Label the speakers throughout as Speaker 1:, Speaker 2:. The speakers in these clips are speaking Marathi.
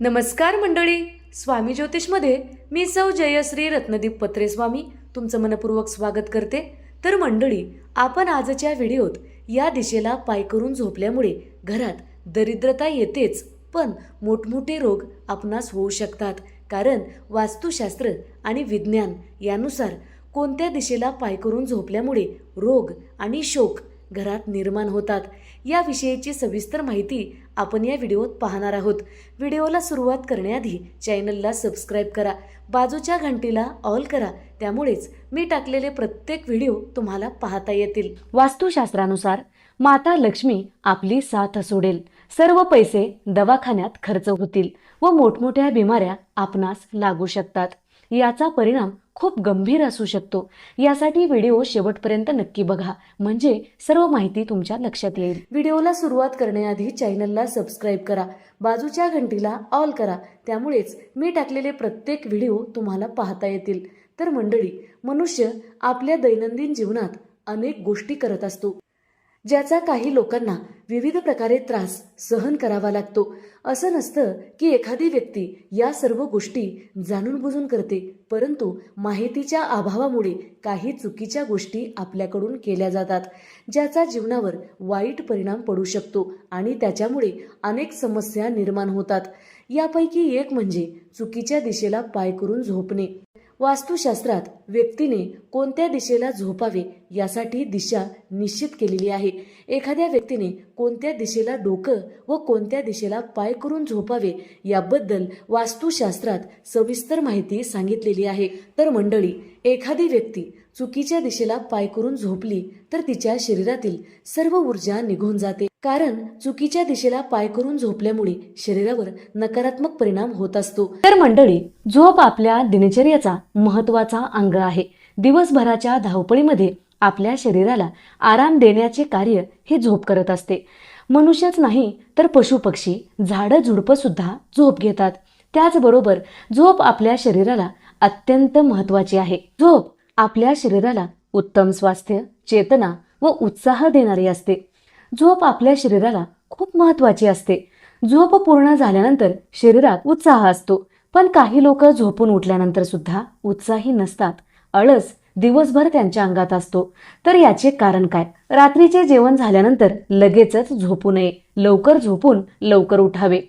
Speaker 1: नमस्कार मंडळी. स्वामी ज्योतिषमध्ये मी सौ जयश्री रत्नदीप पत्रे स्वामी तुमचं मनपूर्वक स्वागत करते. तर मंडळी आपण आजच्या व्हिडिओत या दिशेला पाय करून झोपल्यामुळे घरात दरिद्रता येतेच पण मोठमोठे रोग आपणास होऊ शकतात. कारण वास्तुशास्त्र आणि विज्ञान यानुसार कोणत्या दिशेला पाय करून झोपल्यामुळे रोग आणि शोक घरात निर्माण होतात. याविषयीची सविस्तर माहिती आपण या व्हिडिओत पाहणार आहोत. व्हिडिओला सुरुवात करण्याआधी चॅनलला सबस्क्राईब करा. बाजूच्या घंटीला ऑल करा. त्यामुळेच मी टाकलेले प्रत्येक व्हिडिओ तुम्हाला पाहता येतील. वास्तुशास्त्रानुसार माता लक्ष्मी आपली साथ सोडेल. सर्व पैसे दवाखान्यात खर्च होतील व मोठमोठ्या बिमाऱ्या आपणास लागू शकतात. याचा परिणाम खूप गंभीर असू शकतो. यासाठी व्हिडिओ शेवटपर्यंत नक्की बघा. म्हणजे सर्व माहिती तुमच्या लक्षात येईल. व्हिडिओला सुरुवात करण्याआधी चॅनलला सबस्क्राईब करा. बाजूच्या घंटीला ऑल करा. त्यामुळेच मी टाकलेले प्रत्येक व्हिडिओ तुम्हाला पाहता येतील. तर मंडळी मनुष्य आपल्या दैनंदिन जीवनात अनेक गोष्टी करत असतो. ज्याचा काही लोकांना विविध प्रकारे त्रास सहन करावा लागतो. असं नसतं की एखादी व्यक्ती या सर्व गोष्टी जाणून बुजून करते परंतु माहितीच्या अभावामुळे काही चुकीच्या गोष्टी आपल्याकडून केल्या जातात ज्याचा जीवनावर वाईट परिणाम पडू शकतो आणि त्याच्यामुळे अनेक समस्या निर्माण होतात. यापैकी एक म्हणजे चुकीच्या दिशेला पाय करून झोपणे. वास्तुशास्त्रात व्यक्तीने कोणत्या दिशेला झोपावे यासाठी दिशा निश्चित केलेली आहे. एखाद्या व्यक्तीने कोणत्या दिशेला डोकं व कोणत्या दिशेला पाय करून झोपावे याबद्दल वास्तुशास्त्रात सविस्तर माहिती सांगितलेली आहे. तर मंडळी एखादी व्यक्ती चुकीच्या दिशेला पाय करून झोपली तर तिच्या शरीरातील सर्व ऊर्जा निघून जाते. कारण चुकीच्या दिशेला पाय करून झोपल्यामुळे शरीरावर नकारात्मक परिणाम होत असतो. तर मंडळी झोप आपल्या दिनचर्याचा महत्त्वाचा अंग आहे. दिवसभराच्या धावपळीमध्ये आपल्या शरीराला आराम देण्याचे कार्य हे झोप करत असते. मनुष्यच नाही तर पशुपक्षी झाडं झुडपं सुद्धा झोप घेतात. त्याचबरोबर झोप आपल्या शरीराला अत्यंत महत्वाची आहे. झोप आपल्या शरीराला उत्तम स्वास्थ्य चेतना व उत्साह देणारी असते. झोप आपल्या शरीराला खूप महत्वाची असते. झोप पूर्ण झाल्यानंतर शरीरात उत्साह असतो. पण काही लोक झोपून उठल्यानंतर सुद्धा उत्साही नसतात. अळस दिवसभर त्यांच्या अंगात असतो. तर याचे कारण काय? रात्रीचे जेवण झाल्यानंतर लगेचच झोपू नये. लवकर झोपून लवकर उठावे.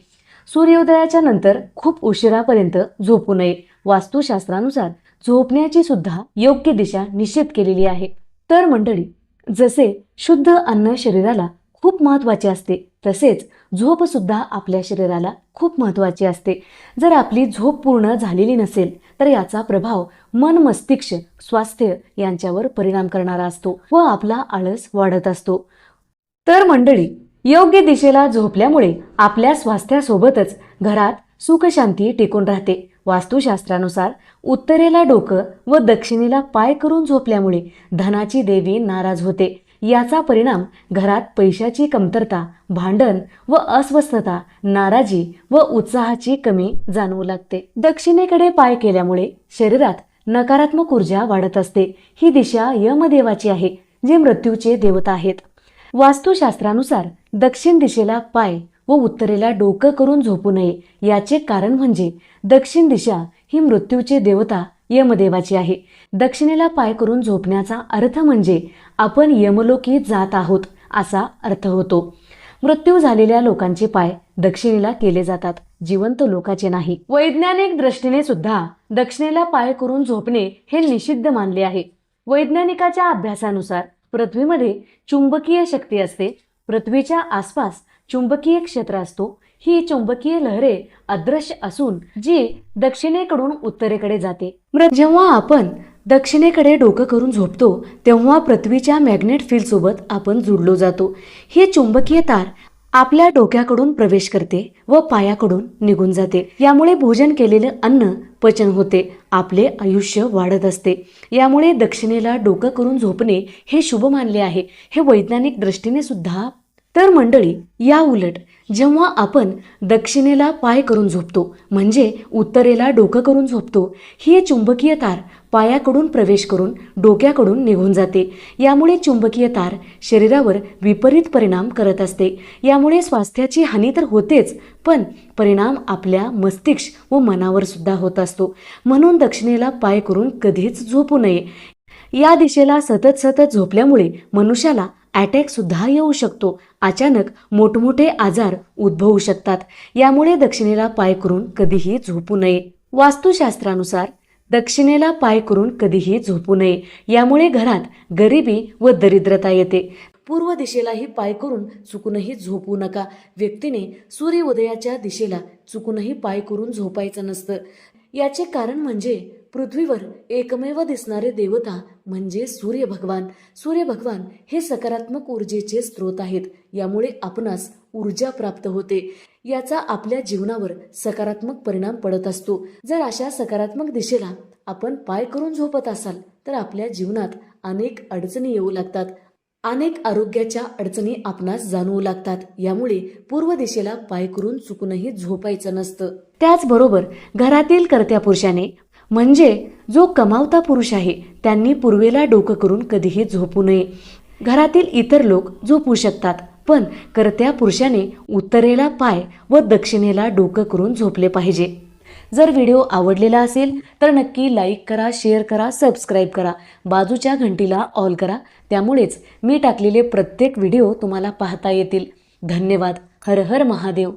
Speaker 1: सूर्योदयाच्या नंतर खूप उशिरापर्यंत झोपू नये. वास्तुशास्त्रानुसार झोपण्याची सुद्धा योग्य दिशा निश्चित केलेली आहे. तर मंडळी जसे शुद्ध अन्न शरीराला खूप महत्त्वाचे असते तसेच झोपसुद्धा आपल्या शरीराला खूप महत्वाची असते. जर आपली झोप पूर्ण झालेली नसेल तर याचा प्रभाव मन मस्तिष्क स्वास्थ्य यांच्यावर परिणाम करणारा असतो व आपला आळस वाढत असतो. तर मंडळी योग्य दिशेला झोपल्यामुळे आपल्या स्वास्थ्यासोबतच घरात सुखशांती टिकून राहते. वास्तुशास्त्रानुसार उत्तरेला डोकं व दक्षिणेला पाय करून झोपल्यामुळे धनाची देवी नाराज होते. याचा परिणाम घरात पैशाची कमतरता भांडण व अस्वस्थता नाराजी व उत्साहाची कमी जाणवू लागते. दक्षिणेकडे पाय केल्यामुळे शरीरात नकारात्मक ऊर्जा वाढत असते. ही दिशा यमदेवाची आहे जे मृत्यूचे देवता आहेत. वास्तुशास्त्रानुसार दक्षिण दिशेला पाय व उत्तरेला डोकं करून झोपू नये याचे कारण म्हणजे दक्षिण दिशा ही मृत्यूचे देवता यमदेवाची आहे. दक्षिणेला पाय करून झोपण्याचा अर्थ म्हणजे आपण यमलोकी जात आहोत असा अर्थ होतो. मृत्यू झालेल्या लोकांचे पाय दक्षिणेला केले जातात जिवंत लोकाचे नाही. वैज्ञानिक दृष्टीने सुद्धा दक्षिणेला पाय करून झोपणे हे निषिद्ध मानले आहे. वैज्ञानिकाच्या अभ्यासानुसार पृथ्वीमध्ये चुंबकीय शक्ती असते. पृथ्वीच्या आसपास चुंबकीय क्षेत्र असतो. ही चुंबकीय लहरे अदृश्य असून जी दक्षिणेकडून उत्तरेकडे जाते. जेव्हा आपण दक्षिणेकडे डोकं करून झोपतो तेव्हा पृथ्वीच्या मॅग्नेट फील्ड सोबत आपण जुडलो जातो. ही चुंबकीय तार आपल्या डोक्याकडून प्रवेश करते व पायाकडून निघून जाते. यामुळे भोजन केलेलं अन्न पचन होते आपले आयुष्य वाढत असते. यामुळे दक्षिणेला डोकं करून झोपणे हे शुभ मानले आहे. हे वैज्ञानिक दृष्टीने सुद्धा तर मंडळी या उलट जेव्हा आपण दक्षिणेला पाय करून झोपतो म्हणजे उत्तरेला डोकं करून झोपतो ही चुंबकीय तार पायाकडून प्रवेश करून डोक्याकडून निघून जाते. यामुळे चुंबकीय तार शरीरावर विपरीत परिणाम करत असते. यामुळे स्वास्थ्याची हानी तर होतेच पण परिणाम आपल्या मस्तिष्क व मनावर सुद्धा होत असतो. म्हणून दक्षिणेला पाय करून कधीच झोपू नये. या दिशेला सतत सतत झोपल्यामुळे मनुष्याला अटॅक सुद्धा येऊ शकतो. अचानक मोठमोठे आजार उद्भवू शकतात. यामुळे दक्षिणेला पाय करून कधीही झोपू नये. वास्तुशास्त्रानुसार दक्षिणेला पाय करून कधीही झोपू नये. यामुळे घरात गरिबी व दरिद्रता येते. पूर्व दिशेलाही पाय करून चुकूनही झोपू नका. व्यक्तीने सूर्य उदयाच्या दिशेला चुकूनही पाय करून झोपायचं नसतं. याचे कारण म्हणजे पृथ्वीवर एकमेव दिसणारे देवता म्हणजे सूर्य भगवान सूर्य भगवान हे सकारात्मक ऊर्जेचे स्रोत आहेत. यामुळे आपणास ऊर्जा प्राप्त होते. याचा आपल्या जीवनावर सकारात्मक परिणाम पडत असतो. जर अशा सकारात्मक दिशेला आपण पाय करून झोपत असाल तर आपल्या जीवनात अनेक अडचणी येऊ लागतात. अनेक आरोग्याच्या अडचणी आपणास जाणवू लागतात. यामुळे पूर्व दिशेला पाय करून चुकूनही झोपायचं नसतं. त्याचबरोबर घरातील कर्त्या पुरुषाने म्हणजे जो कमावता पुरुष आहे त्यांनी पूर्वेला डोकं करून कधीही झोपू नये. घरातील इतर लोक झोपू शकतात पण कर्त्या पुरुषाने उत्तरेला पाय व दक्षिणेला डोकं करून झोपले पाहिजे. जर व्हिडिओ आवडलेला असेल तर नक्की लाईक करा शेअर करा सबस्क्राईब करा. बाजूच्या घंटीला ऑल करा. त्यामुळेच मी टाकलेले प्रत्येक व्हिडिओ तुम्हाला पाहता येतील. धन्यवाद. हर हर महादेव.